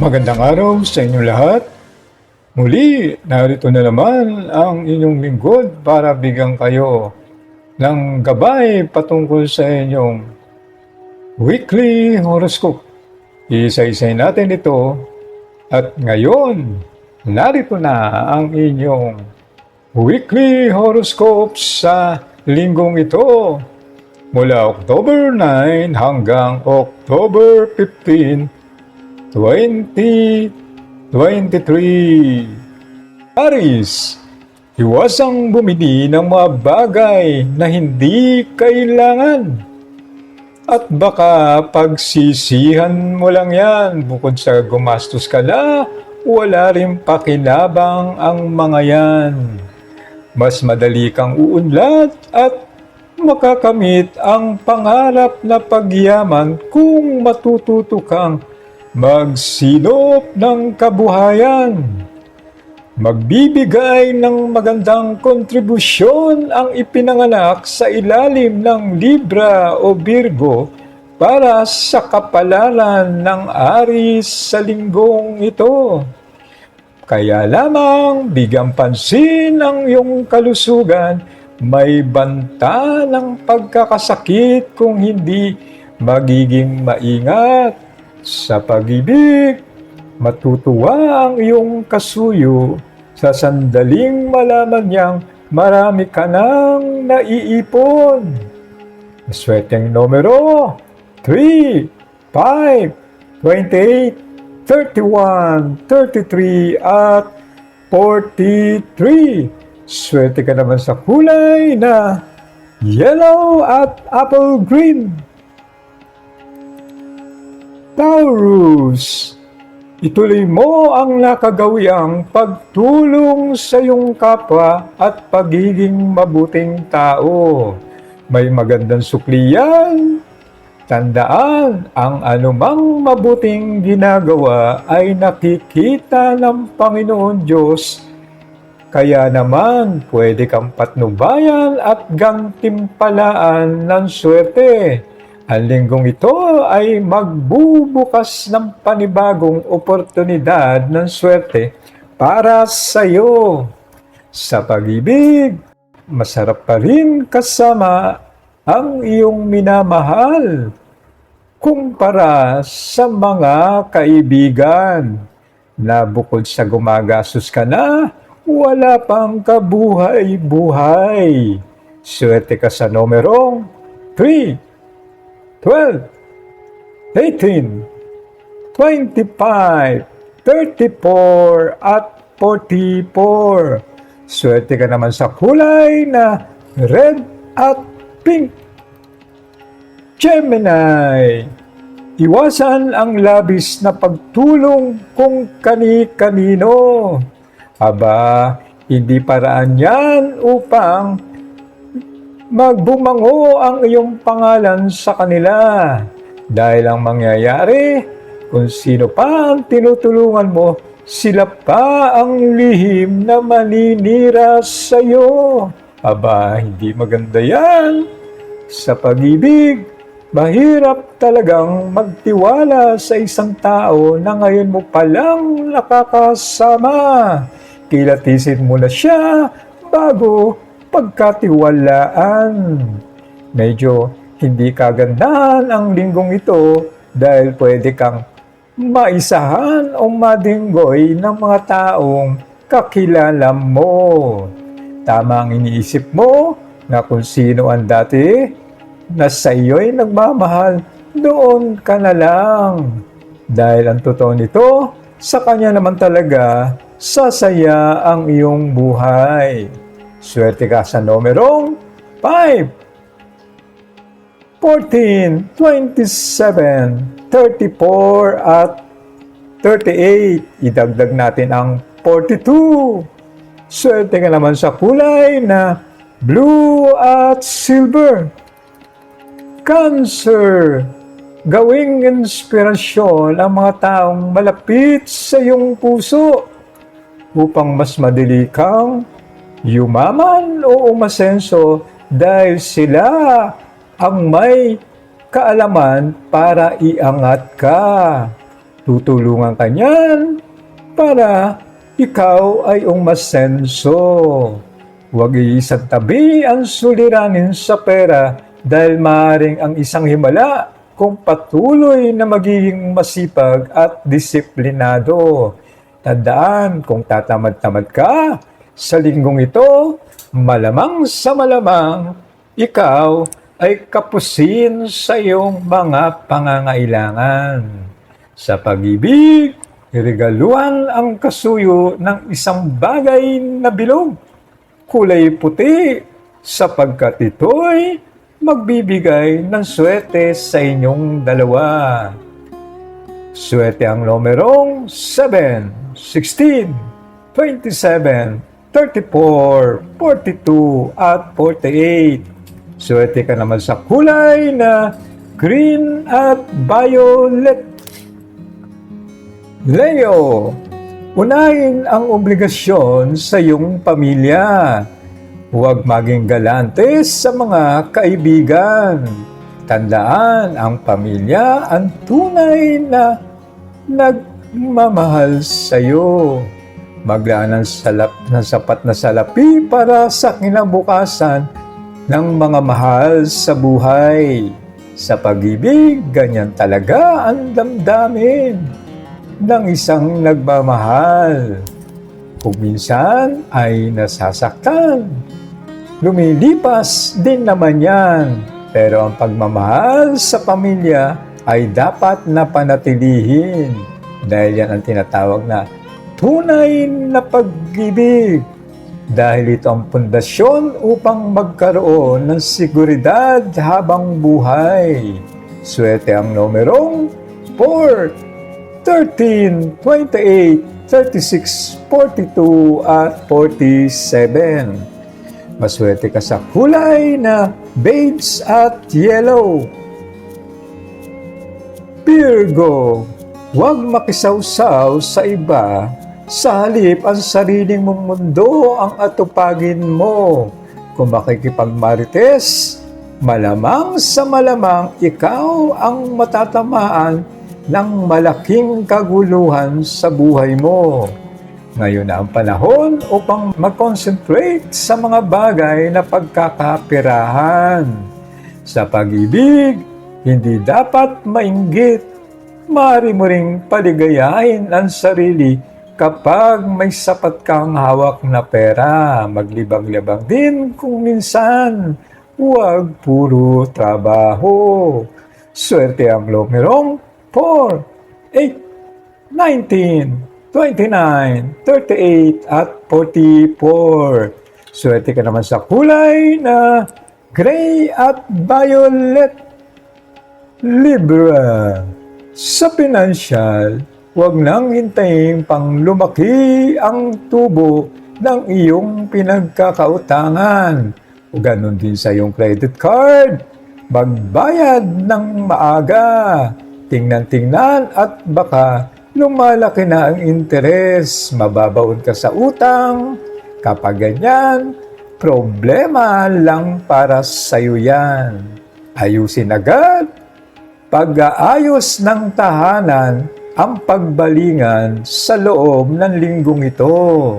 Magandang araw sa inyo lahat. Muli, narito na naman ang inyong lingkod para bigyan kayo ng gabay patungkol sa inyong weekly horoscope. Isa-isay natin ito at ngayon, narito na ang inyong weekly horoscope sa linggong ito mula October 9 hanggang October 15, 2023. Aris, iwasang bumili ng mga bagay na hindi kailangan. At baka pagsisihan mo lang yan bukod sa gumastos ka na, wala rin pakinabang ang mga yan. Mas madali kang uunlad at makakamit ang pangarap na pagyaman kung matututo kang magsilop ng kabuhayan. Magbibigay ng magandang kontribusyon ang ipinanganak sa ilalim ng Libra o Virgo para sa kapalaran ng Aris sa linggong ito. Kaya lamang bigyang pansin ang iyong kalusugan, may banta ng pagkakasakit kung hindi magiging maingat. Sa pag-ibig, matutuwa ang iyong kasuyo sa sandaling malaman niyang marami ka nang naiipon. Sweteng numero 3, 5, 28, 31, 33 at 43. Swerte ka naman sa kulay na yellow at apple green. Taurus, ituloy mo ang nakagawiang pagtulong sa iyong kapwa at pagiging mabuting tao. May magandang sukliyan. Tandaan, ang anumang mabuting ginagawa ay nakikita ng Panginoon Diyos. Kaya naman, pwede kang patnubayan at gantimpalaan ng swerte. Ang linggong ito ay magbubukas ng panibagong oportunidad ng swerte para sa iyo. Sa pag-ibig, masarap pa rin kasama ang iyong minamahal kumpara sa mga kaibigan na bukod sa gumagastos ka na, wala pang kabuhay-buhay. Swerte ka sa numerong 3, 12, 18, 25, 34, at 44. Swerte ka naman sa kulay na red at pink. Gemini, iwasan ang labis na pagtulong kung kani-kanino. Aba, hindi paraan yan upang magbumango ang iyong pangalan sa kanila. Dahil ang mangyayari, kung sino pa ang tinutulungan mo, sila pa ang lihim na maninira sa iyo. Aba, hindi maganda yan. Sa pag-ibig, mahirap talagang magtiwala sa isang tao na ngayon mo palang nakakasama. Kilatisin mo na siya bago pagkatiwalaan. Medyo hindi kagandahan ang linggong ito dahil pwede kang maisahan o madinggoy ng mga taong kakilala mo. Tama ang iniisip mo na kung sino ang dati na sa iyo'y nagmamahal, doon ka na lang. Dahil ang totoo nito, sa kanya naman talaga, sasaya ang iyong buhay. Swerte ka sa numerong 5, 14, 27, 34 at 38. Idagdag natin ang 42. Swerte ka naman sa kulay na blue at silver. Cancer, gawing inspirasyon ang mga taong malapit sa iyong puso upang mas madali kang yumaman o umasenso dahil sila ang may kaalaman para iangat ka. Tutulungan ka niyan para ikaw ay umasenso. Huwag iisang tabi ang suliranin sa pera dahil maaaring ang isang himala kung patuloy na magiging masipag at disiplinado. Tandaan, kung tatamad-tamad ka sa linggong ito, malamang sa malamang, ikaw ay kapusin sa iyong mga pangangailangan. Sa pag-ibig, iregaluhan ang kasuyo ng isang bagay na bilog, kulay puti, sapagkat ito'y magbibigay ng swerte sa inyong dalawa. Swerte ang numerong 7, 16, 27, 34, 42, at 48. Swerte ka naman sa kulay na green at violet. Leo, unahin ang obligasyon sa iyong pamilya. Huwag maging galante sa mga kaibigan. Tandaan, ang pamilya ang tunay na nagmamahal sa iyo. Maglaan ng, salap, ng sapat na salapi para sa kinabukasan ng mga mahal sa buhay. Sa pag-ibig, ganyan talaga ang damdamin ng isang nagmamahal. Kung minsan ay nasasaktan, lumilipas din naman yan. Pero ang pagmamahal sa pamilya ay dapat na panatilihin dahil yan ang tinatawag na tunay na pag-ibig. Dahil ito ang pundasyon upang magkaroon ng seguridad habang buhay. Swerte ang numerong 4, 13, 28, 36, 42 at 47. Maswerte ka sa kulay na beige at yellow. Virgo, huwag makisawsaw sa iba. Sa halip, ang sariling mong mundo ang atupagin mo. Kung makikipagmarites, malamang sa malamang ikaw ang matatamaan ng malaking kaguluhan sa buhay mo. Ngayon na ang panahon upang mag-concentrate sa mga bagay na pagkakapirahan. Sa pag-ibig, hindi dapat mainggit. Maaari mo ring paligayahin ang sarili kapag may sapat kang hawak na pera. Maglibang-libang din kung minsan. Huwag puro trabaho. Swerte ang numerong 4, 8, 19, 29, 38 at 44. Swerte ka naman sa kulay na gray at violet. Libra. Sa pinansyal, huwag nang hintayin pang lumaki ang tubo ng iyong pinagkakautangan. O ganun din sa iyong credit card. Magbayad ng maaga. Tingnan-tingnan at baka lumalaki na ang interes. Mababaon ka sa utang. Kapag ganyan, problema lang para sa'yo yan. Ayusin agad. Pag-aayos ng tahanan ang pagbalingan sa loob ng linggong ito.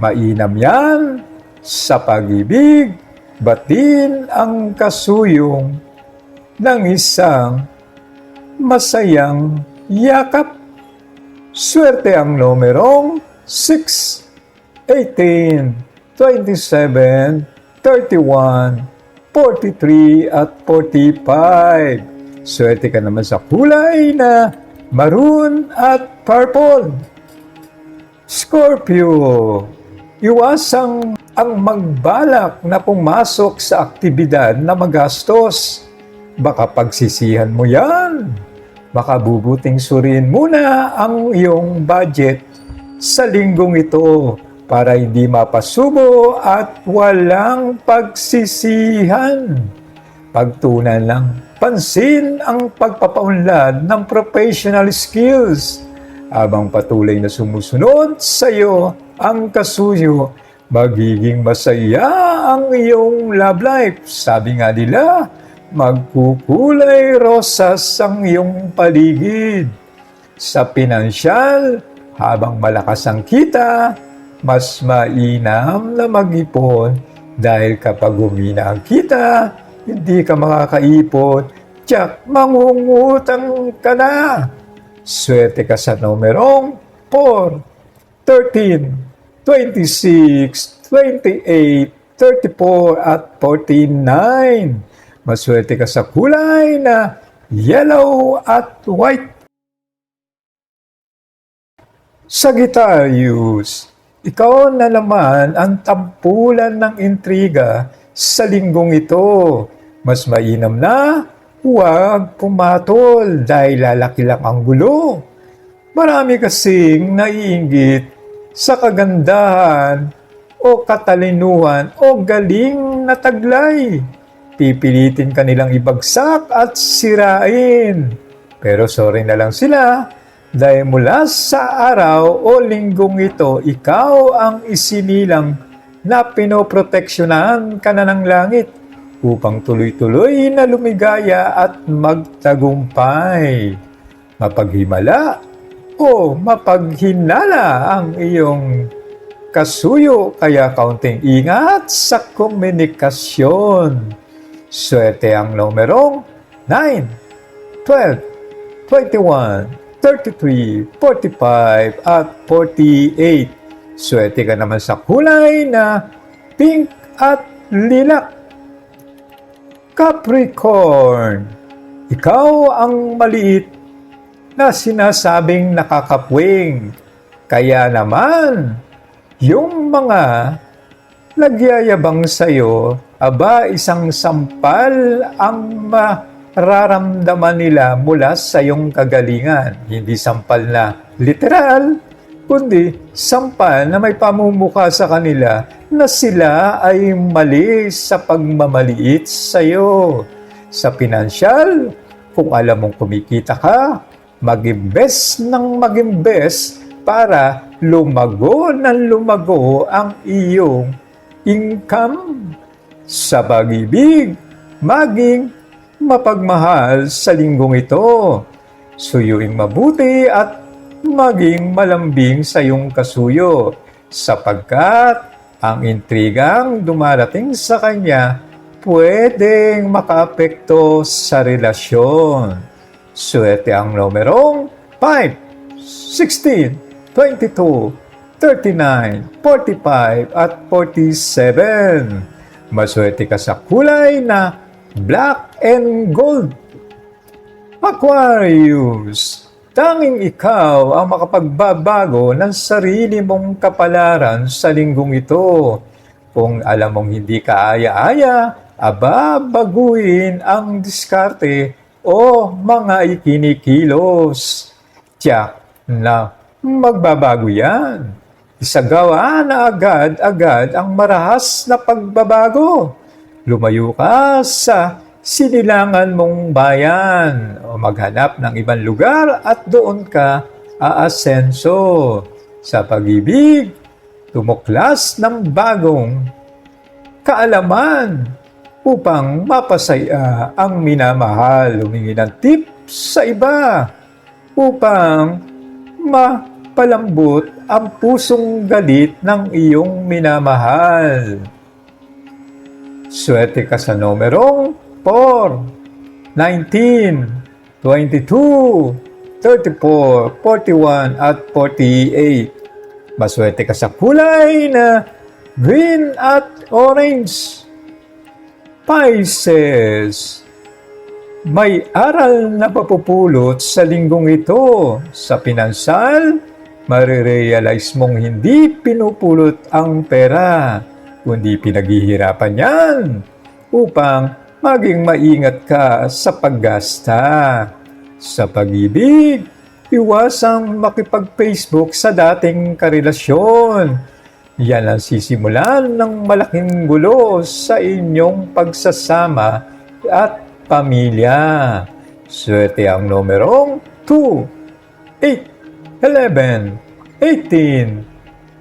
Mainam yan sa pag-ibig, batin ang kasuyong ng isang masayang yakap. Swerte ang numerong 6, 18, 27, 31, 43 at 45. Swerte ka naman sa kulay na maroon at purple. Scorpio, iwasang ang magbalak na pumasok sa aktibidad na magastos. Baka pagsisihan mo yan. Baka bubuting suriin muna ang iyong budget sa linggong ito para hindi mapasubo at walang pagsisihan. Pagtunan lang, pansin ang pagpapaunlad ng professional skills habang patuloy na sumusunod sa iyo ang kasuyo, magiging masaya ang iyong love life. Sabi nga nila, magkukulay rosas ang iyong paligid. Sa pinansyal, habang malakas ang kita, mas mainam na mag-ipon dahil kapag humina ang kita, hindi ka makakaipon, tiyak mangungutang ka na. Swerte ka sa numerong 4, 13, 26, 28, 34 at 49. Maswerte ka sa kulay na yellow at white. Sagittarius, ikaw na naman ang tampulan ng intriga sa linggong ito. Mas mainam na huwag pumatol dahil lalaki lang ang gulo. Marami kasing naiinggit sa kagandahan o katalinuhan o galing na taglay. Pipilitin ka nilang ibagsak at sirain. Pero sorry na lang sila dahil mula sa araw o linggong ito, ikaw ang isinilang na pinoproteksyonan ka na ng langit upang tuloy-tuloy na lumigaya at magtagumpay. Mapaghimala o mapaghinala ang iyong kasuyo kaya kaunting ingat sa komunikasyon. Swerte ang numerong 9, 12, 21, 33, 45 at 48. Swerte ka naman sa kulay na pink at lilac. Capricorn, ikaw ang maliit na sinasabing nakakapwing. Kaya naman, yung mga nagyayabang sa'yo, aba isang sampal ang mararamdaman nila mula sa iyong kagalingan. Hindi sampal na literal, kundi sampal na may pamumuka sa kanila na sila ay mali sa pagmamaliit sa iyo. Sa pinansyal, kung alam mong kumikita ka, mag-invest ng mag-invest para lumago ng lumago ang iyong income. Sa pag-ibig, maging mapagmahal sa linggong ito. Suyuing mabuti at maging malambing sa iyong kasuyo sapagkat ang intrigang dumarating sa kanya pwedeng makaapekto sa relasyon. Swerte ang numerong 5, 16, 22, 39, 45 at 47. Maswerte ka sa kulay na black and gold. Aquarius, tanging ikaw ang makapagbabago ng sarili mong kapalaran sa linggong ito. Kung alam mong hindi ka aya-aya, aba baguhin ang diskarte o mga ikinikilos. Tiyak na magbabago yan. Isagawa na agad-agad ang marahas na pagbabago. Lumayo ka sa sinilangan mong bayan o maghanap ng ibang lugar at doon ka aasenso. Sa pag-ibig, tumuklas ng bagong kaalaman upang mapasaya ang minamahal. Humingi ng tips sa iba upang mapalambot ang pusong galit ng iyong minamahal. Swerte ka sa numerong 4, 19, 22, 34, 41 at 48. Maswerte ka sa kulay na green at orange. Pisces, may aral na papupulot sa linggong ito. Sa pinansal, marirealize mong hindi pinupulot ang pera, kundi pinaghihirapan yan upang maging maingat ka sa paggasta. Sa pag-ibig, iwasang makipag-Facebook sa dating karelasyon. Yan ang sisimulan ng malaking gulo sa inyong pagsasama at pamilya. Swerte ang numerong 2, 8, 11, 18,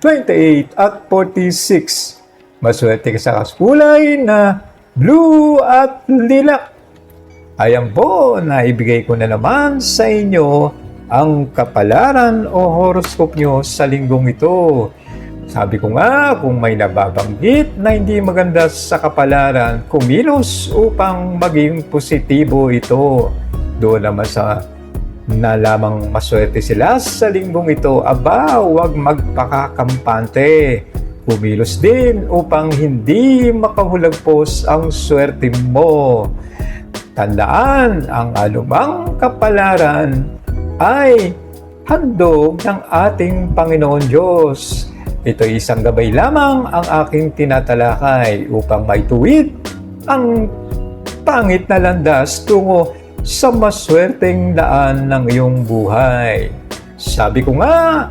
28 at 46. Maswerte ka sa kaskulay na blue at lilac. Ayan po, naibigay ko na naman sa inyo ang kapalaran o horoscope nyo sa linggong ito. Sabi ko nga, kung may nababanggit na hindi maganda sa kapalaran, kumilos upang maging positibo ito. Doon naman sa na lamang maswerte sila sa linggong ito, aba, huwag magpakakampante. Kumilos din upang hindi makahulagpos ang swerte mo. Tandaan, ang alumang kapalaran ay handog ng ating Panginoon Diyos. Ito isang gabay lamang ang aking tinatalakay upang maituwid ang pangit na landas tungo sa maswerteng daan ng iyong buhay. Sabi ko nga,